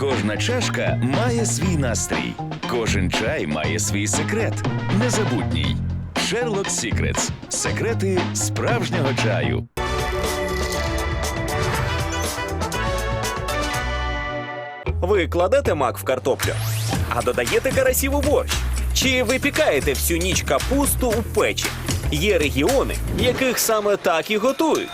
Кожна чашка має свій настрій, кожен чай має свій секрет. Незабутній. Sherlock Secrets. Секрети справжнього чаю. Ви кладете мак в картоплю, а додаєте карасів у борщ. Чи випікаєте всю ніч капусту у печі? Є регіони, в яких саме так і готують.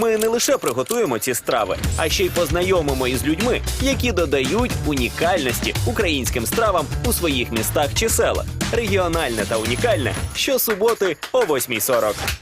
Ми не лише приготуємо ці страви, а ще й познайомимо із людьми, які додають унікальності українським стравам у своїх містах чи селах. Регіональне та унікальне щосуботи о 8.40.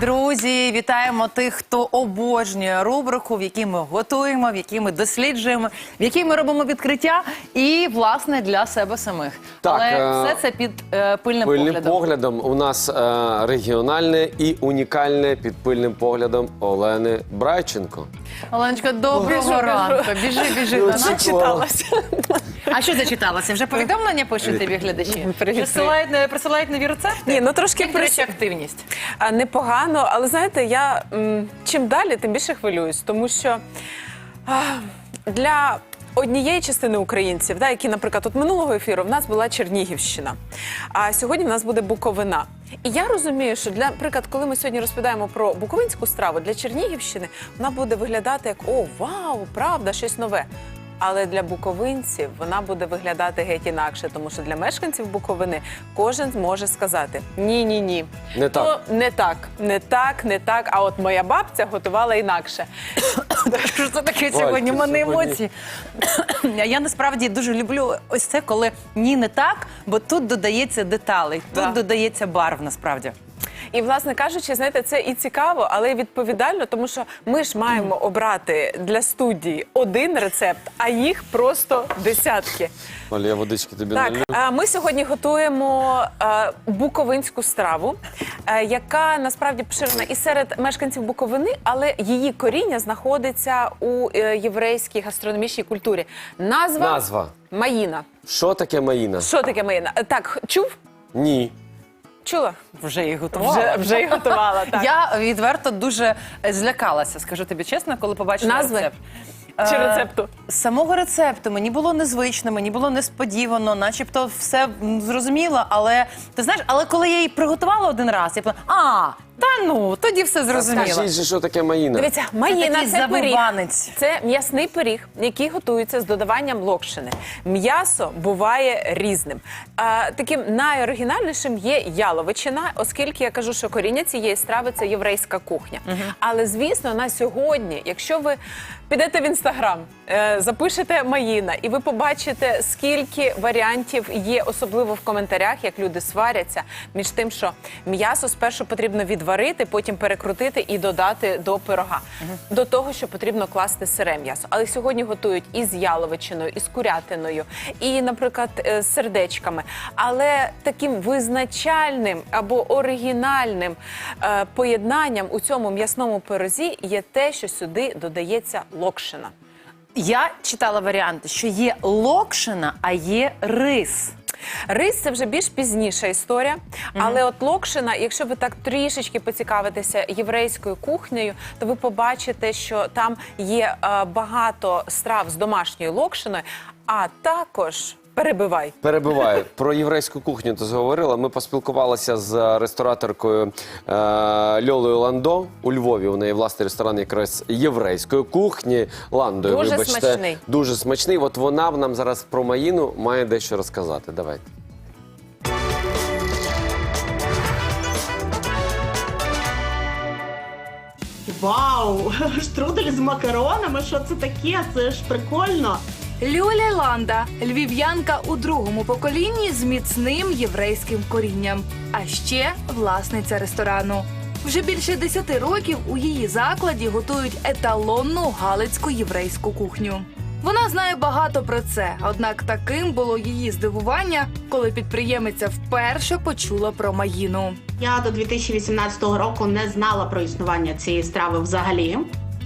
Друзі, вітаємо тих, хто обожнює рубрику, в якій ми готуємо, в якій ми досліджуємо, в якій ми робимо відкриття, і власне для себе самих. Так, Але е, все це під е, пильним, Пильним поглядом. поглядом у нас е, регіональне і унікальне під пильним поглядом Олени Брайченко. Оленочка, доброго ранку. Біжи, біжи до нас. А що зачиталася? Вже повідомлення пишуть тобі глядачі? Присилають, е, присилають нові рецепти? Ні, ну трошки Як, до речі, активність. А, непогано, але знаєте, я м, чим далі, тим більше хвилююсь, тому що а, для однієї частини українців, да, які, наприклад, от минулого ефіру в нас була Чернігівщина, а сьогодні в нас буде Буковина. І я розумію, що для наприклад, коли ми сьогодні розповідаємо про буковинську страву для Чернігівщини, вона буде виглядати як о, вау, правда, щось нове. Але для буковинців вона буде виглядати геть інакше, тому що для мешканців Буковини кожен зможе сказати ні, ні, ні. Не так. То не так, не так, не так. А от моя бабця готувала інакше. Що це таке сьогодні? У мене емоції. Я насправді дуже люблю ось це, коли ні, не так, бо тут додається деталей, тут Да. додається барв насправді. І, власне кажучи, знаєте, це і цікаво, але й відповідально, тому що ми ж маємо обрати для студії один рецепт, а їх просто десятки. Оля, я водички тобі Так, налью. а, ми сьогодні готуємо е, буковинську страву, е, яка насправді поширена і серед мешканців Буковини, але її коріння знаходиться у е, єврейській гастрономічній культурі. Назва, Назва. Маїна. Що таке Маїна? Що таке Маїна? Е, Так, чув? Ні. Чула? Вже її готувала. Вже, вже й готувала. Так. Я відверто дуже е, злякалася, скажу тобі чесно, коли побачила Назви? рецепт. Чи Е, рецепту? Е, самого рецепту мені було незвично, мені було несподівано, начебто все м, зрозуміло, але ти знаєш, але коли я її приготувала один раз, я подумала, а, та ну, тоді все зрозуміло. Скажіть же, що таке Маїна? Дивіться, маїна такий це пиріг. забиванець. Це м'ясний пиріг, який готується з додаванням локшини. М'ясо буває різним. А, таким найоригінальнішим є яловичина, оскільки я кажу, що коріння цієї страви це єврейська кухня. Але звісно, на сьогодні, якщо ви підете в інстаграм, е, запишете маїна, і ви побачите, скільки варіантів є, особливо в коментарях, як люди сваряться між тим, що м'ясо спершу потрібно відварити, потім перекрутити і додати до пирога. До того, що потрібно класти сире м'ясо. Але сьогодні готують і з яловичиною, і з курятиною, і, наприклад, е, з сердечками. Але таким визначальним або оригінальним е, поєднанням у цьому м'ясному пирозі є те, що сюди додається локшина. Я читала варіанти, що є локшина, а є рис. Рис це вже більш пізніша історія. Але от локшина, якщо ви так трішечки поцікавитеся єврейською кухнею, то ви побачите, що там є е, багато страв з домашньою локшиною, а також перебивай. Перебиваю. Про єврейську кухню ти зговорила. Ми поспілкувалися з рестораторкою е, Льолою Ландо у Львові. У неї власний ресторан якраз єврейської кухні. Ландою, Дуже вибачте. смачний. Дуже смачний. От вона нам зараз про Маїну має дещо розказати. Давайте. Вау! Штрудель з макаронами? Що це таке? Це ж прикольно. Люля Ланда львів'янка у другому поколінні з міцним єврейським корінням, а ще власниця ресторану. Вже більше десяти років у її закладі готують еталонну галицьку єврейську кухню. Вона знає багато про це, однак таким було її здивування, коли підприємиця вперше почула про маїну. Я до 2018 року не знала про існування цієї страви взагалі.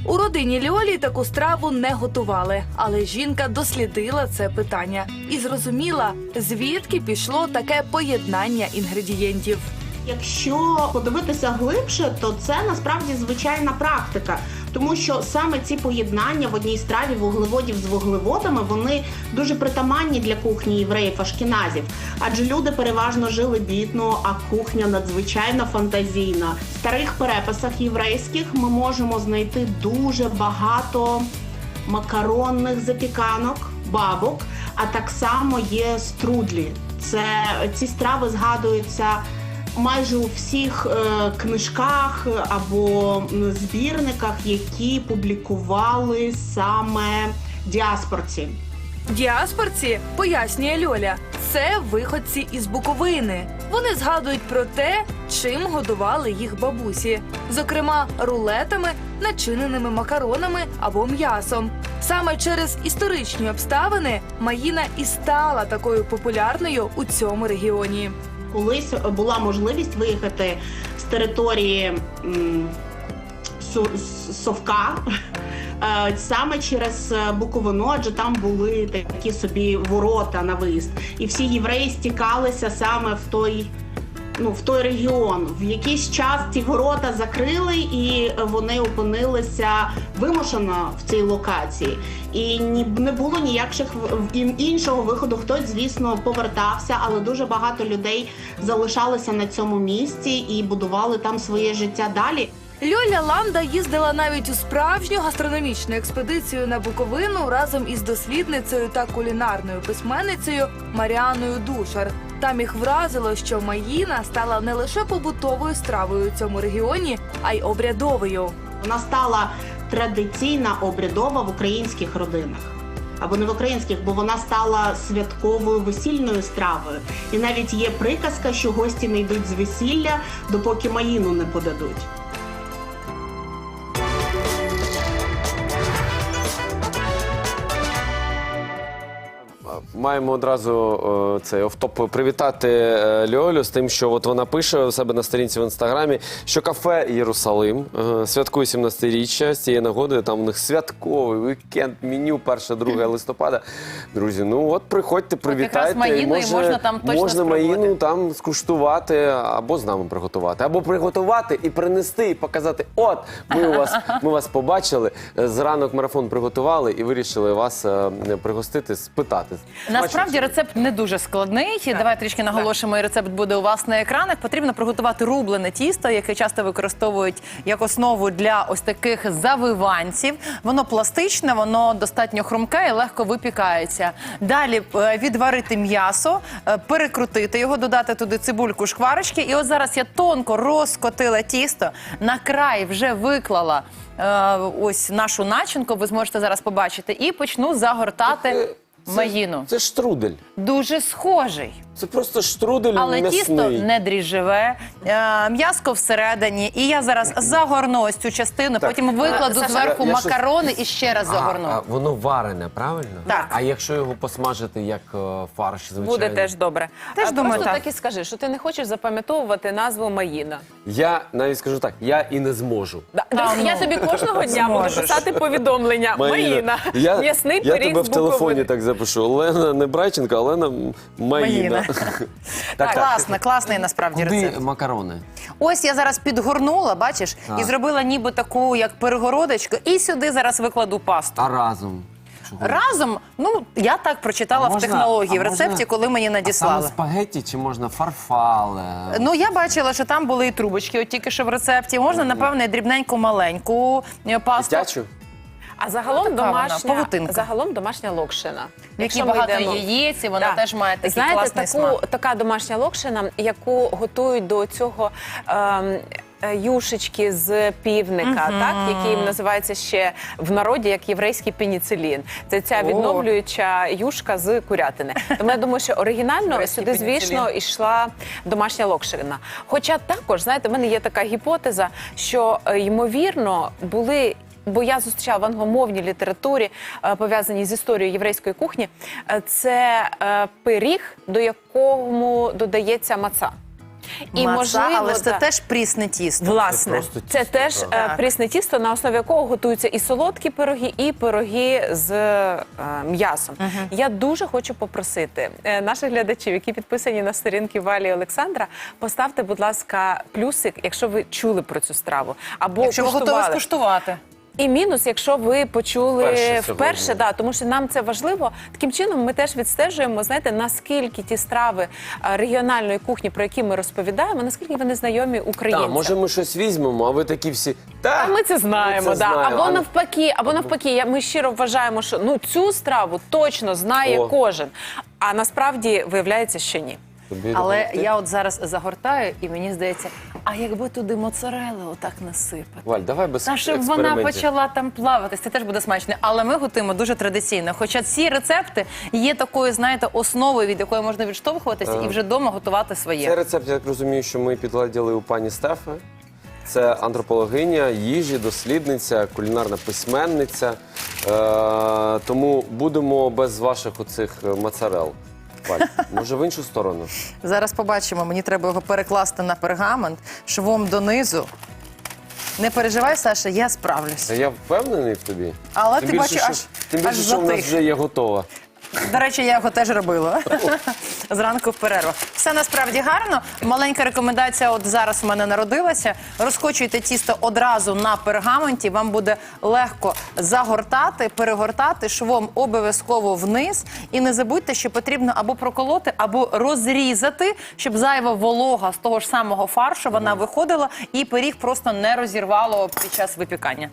У родині Льолі таку страву не готували, але жінка дослідила це питання і зрозуміла, звідки пішло таке поєднання інгредієнтів. Якщо подивитися глибше, то це насправді звичайна практика, тому що саме ці поєднання в одній страві вуглеводів з вуглеводами вони дуже притаманні для кухні євреїв ашкіназів, адже люди переважно жили бідно, а кухня надзвичайно фантазійна. В старих переписах єврейських ми можемо знайти дуже багато макаронних запіканок, бабок, а так само є струдлі. Це ці страви згадуються майже у всіх е, книжках або збірниках, які публікували саме діаспорці. Діаспорці, пояснює Льоля, це виходці із Буковини. Вони згадують про те, чим годували їх бабусі, зокрема рулетами, начиненими макаронами або м'ясом. Саме через історичні обставини Маїна і стала такою популярною у цьому регіоні. Колись була можливість виїхати з території Совка. е, Саме через Буковину, адже там були такі собі ворота на виїзд, і всі євреї стікалися саме в той, ну в той регіон. В якийсь час ці ворота закрили, і вони опинилися вимушено в цій локації. І ні не було ніякших іншого виходу. Хтось, звісно, повертався, але дуже багато людей залишалися на цьому місці і будували там своє життя далі. Льоля Ланда їздила навіть у справжню гастрономічну експедицію на Буковину разом із дослідницею та кулінарною письменницею Маріаною Душар. Там їх вразило, що маїна стала не лише побутовою стравою у цьому регіоні, а й обрядовою. Вона стала традиційна обрядова в українських родинах. Або не в українських, бо вона стала святковою весільною стравою. І навіть є приказка, що гості не йдуть з весілля, допоки маїну не подадуть. Маємо одразу е, цей офтоп привітати е, Льолю з тим, що от вона пише у себе на сторінці в інстаграмі, що кафе Єрусалим е, святкує 17-річчя. З цієї нагоди там у них святковий вікенд, меню 1-2 листопада. Друзі, ну от приходьте, привітайте. Маїну і можна там точно можна. Маїну там скуштувати або з нами приготувати, або приготувати і принести, і показати: от ми у вас, ми вас побачили. Зранок марафон приготували і вирішили вас пригостити, спитати. Насправді рецепт не дуже складний. Давай трішки наголошимо, і рецепт буде у вас на екранах. Потрібно приготувати рублене тісто, яке часто використовують як основу для ось таких завиванців. Воно пластичне, воно достатньо хрумке і легко випікається. Далі е, відварити м'ясо, е, перекрутити його, додати туди цибульку, шкварочки. І от зараз я тонко розкотила тісто, на край вже виклала. е, Ось нашу начинку, ви зможете зараз побачити, і почну загортати маїну. Це штрудель. Дуже схожий, Це просто штрудель але м'ясний. тісто не дріжджеве, е, м'яско всередині. І я зараз загорну ось цю частину, потім викладу Саша, зверху я- я щось- макарони і ще раз загорну. А, а воно варене, правильно? Так. А якщо його посмажити як е, фарш, звичайно? Буде теж добре. Теж А думаю, просто так. так і скажи, що ти не хочеш запам'ятовувати назву Маїна. Я навіть скажу так, я і не зможу. Да, дивись, я ну, тобі кожного дня буду зможеш. писати повідомлення. Маїна, я, м'ясний я пиріг тебе з в телефоні Буковини. так запишу. Олена не Брайченко, а Олена Маїна. Маїна. Так, класно, класний насправді Куди рецепт. макарони? Ось я зараз підгорнула, бачиш, і Так. зробила ніби таку як перегородочку, і сюди зараз викладу пасту. А разом? Чого? Разом, ну я так прочитала А в можна- технології, а в рецепті, коли мені А саме надіслали. спагетті чи можна фарфале? Ну, я бачила, що там були і трубочки, от тільки що в рецепті. Можна, напевне, дрібненьку маленьку е, пасту. Дитячу? А загалом Така вона, домашня, павутинка. загалом домашня локшина. В якій Якщо ми багато йдемо- яєць, і вона Да. теж має такий Знаєте, класний таку, смак. така домашня локшина, яку готують до цього. ем, е, Юшечки з півника, так який називається ще в народі як єврейський пеніцилін. Це ця О. відновлююча юшка з курятини. Тому я думаю, що оригінально Єврейський сюди, звісно, йшла домашня локшина. Хоча також, знаєте, в мене є така гіпотеза, що е, ймовірно були. Бо я зустрічала в англомовній літературі, е, пов'язаній з історією єврейської кухні, е, це е, пиріг, до якому додається маца. І Маца, можливо, але це да. теж прісне тісто. Власне, Це просто це теж так. прісне тісто, на основі якого готуються і солодкі пироги, і пироги з е, м'ясом. Я дуже хочу попросити наших глядачів, які підписані на сторінки Валі і Олександра, поставте, будь ласка, плюсик, якщо ви чули про цю страву, або Якщо ви готові скуштувати. І мінус, якщо ви почули Вперше вперше, да, тому що нам це важливо. Таким чином ми теж відстежуємо, знаєте, наскільки ті страви е, регіональної кухні, про які ми розповідаємо, наскільки вони знайомі українцям. Так, може ми щось візьмемо, а ви такі всі. Та, А ми це знаємо, Ми це да. знаємо. або навпаки, або навпаки. Я ми щиро вважаємо, що ну цю страву точно знає О. кожен. А насправді виявляється, що ні. Тобі Але допомогти? я от зараз загортаю, і мені здається, а якби туди моцарели отак насипати. Валь, давай без Та щоб вона експериментів. почала там плаватись, це теж буде смачно. Але ми готуємо дуже традиційно. Хоча ці рецепти є такою, знаєте, основою, від якої можна відштовхуватися і вже вдома готувати своє. Це рецепт, я так розумію, що ми підладіли у пані Стефи. Це антропологиня, їжі, дослідниця, кулінарна письменниця. Е, тому будемо без ваших оцих е, моцарел. Валь, може в іншу сторону? Зараз побачимо. Мені треба його перекласти на пергамент швом донизу. Не переживай, Саша, я справлюсь. Я впевнений в тобі. Але Тим ти більше, бачиш, що- аж- тим більше, аж що в нас затих. вже є готова. До речі, я його теж робила зранку в перервах. Все насправді гарно. Маленька рекомендація. От зараз в мене народилася. Розкочуйте тісто одразу на пергаменті. Вам буде легко загортати, перегортати швом обов'язково вниз. І не забудьте, що потрібно або проколоти, або розрізати, щоб зайва волога з того ж самого фаршу вона виходила, і пиріг просто не розірвало під час випікання.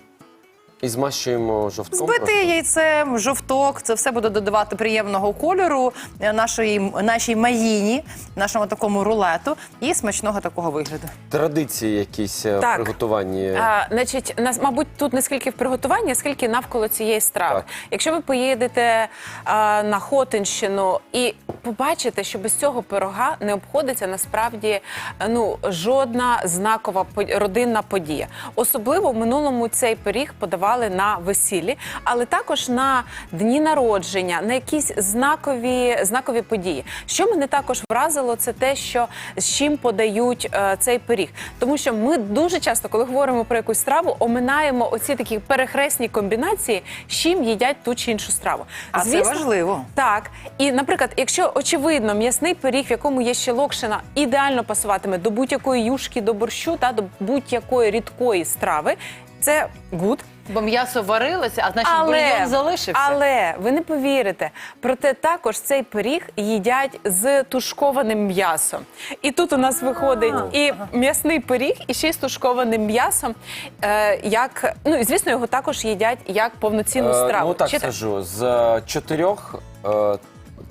І змащуємо жовтком. Збити просто. яйцем, жовток, це все буде додавати приємного кольору е, нашої, нашій маїні, нашому такому рулету і смачного такого вигляду. Традиції якісь е, в Так. приготуванні. А, значить, нас, мабуть, тут не скільки в приготуванні, скільки навколо цієї страви. Так. Якщо ви поїдете а, на Хотинщину і побачите, що без цього пирога не обходиться насправді е, ну, жодна знакова по- родинна подія. Особливо в минулому цей пиріг подавали на весіллі, але також на дні народження, на якісь знакові, знакові події. Що мене також вразило, це те, що з чим подають е, цей пиріг. Тому що ми дуже часто, коли говоримо про якусь страву, оминаємо оці такі перехресні комбінації, з чим їдять ту чи іншу страву. А це важливо. Так. І, наприклад, якщо очевидно м'ясний пиріг, в якому є ще локшина, ідеально пасуватиме до будь-якої юшки, до борщу та до будь-якої рідкої страви, це гуд. Бо м'ясо варилося, а значить бульйон залишився. але ви не повірите, проте також цей пиріг їдять з тушкованим м'ясом. І тут у нас виходить і м'ясний пиріг, і ще й з тушкованим м'ясом. Е, як, ну і звісно, його також їдять як повноцінну Е, страву. Ну так Чи скажу. З е, чотирьох. е,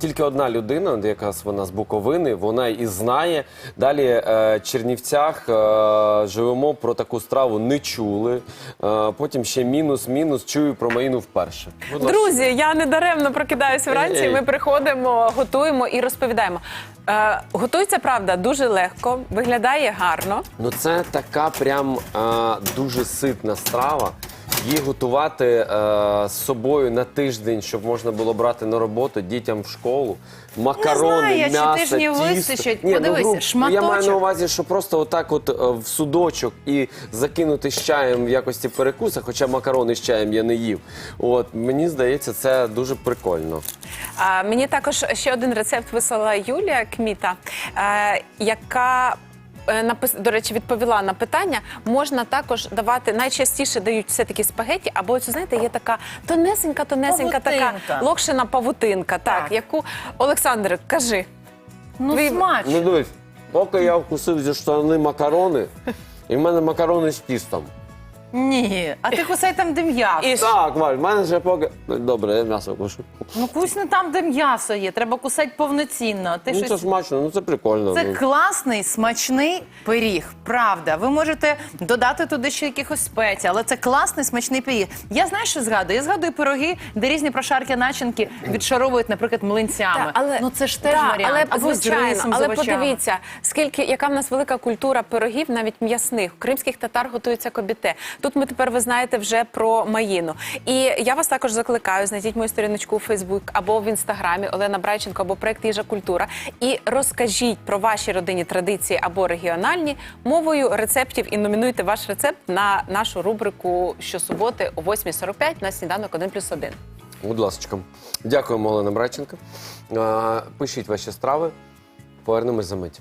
Тільки одна людина, якраз вона з Буковини, вона і знає. Далі е, Чернівцях е, живемо про таку страву, не чули. Е, потім ще мінус, мінус, чую про Маїну вперше. Будь ласка. Друзі, я не даремно прокидаюсь вранці. Ми приходимо, готуємо і розповідаємо. Е, готується правда дуже легко, виглядає гарно. Ну це така прям е, дуже ситна страва. Її готувати е, з собою на тиждень, щоб можна було брати на роботу дітям в школу. Макарони, знаю, я м'ясо, тижнів тісто. вистачить. Ні, Подивися, ну, грубо, Я маю на увазі, що просто отак от е, в судочок і закинути з чаєм в якості перекуса, хоча макарони з чаєм я не їв. От мені здається, це дуже прикольно. А, мені також ще один рецепт вислала Юлія Кміта, е, яка. Е, напис- До речі, відповіла на питання. Можна також давати найчастіше дають все таки спагеті, або це знаєте, є така тонесенька, тонесенька така локшина павутинка. Так, Так. яку Олександр, кажи. Ну, Ви- смачно. Ну дивись, поки я вкусив зі штани макарони, і в мене макарони з тістом. Ні, а ти кусай там, де м'ясо. І Так, Валь, в мене ще поки. Добре, я м'ясо кушу. Ну кусь не там, де м'ясо є. Треба кусати повноцінно. Ти Ну це смачно, ну це прикольно. Це ну. класний смачний пиріг. Правда. Ви можете додати туди ще якихось спецій, але це класний смачний пиріг. Я знаю, що згадую. Я згадую пироги, де різні прошарки начинки відшаровують, наприклад, млинцями. Так, ну це ж теж Так, варіант. Але з звичайно, рисом, з але овочами. подивіться, скільки яка в нас велика культура пирогів, навіть м'ясних. У кримських татар готується кобіте. Тут ми тепер ви знаєте вже про Маїну. І я вас також закликаю, знайдіть мою сторіночку у Фейсбук або в інстаграмі Олена Брайченко або проект Їжа Культура. І розкажіть про ваші родинні традиції або регіональні мовою рецептів і номінуйте ваш рецепт на нашу рубрику щосуботи о 8.45 на сніданок 1 плюс 1. Будь ласка. Дякуємо, Олена Брайченко. Пишіть ваші страви. Повернемось за мить.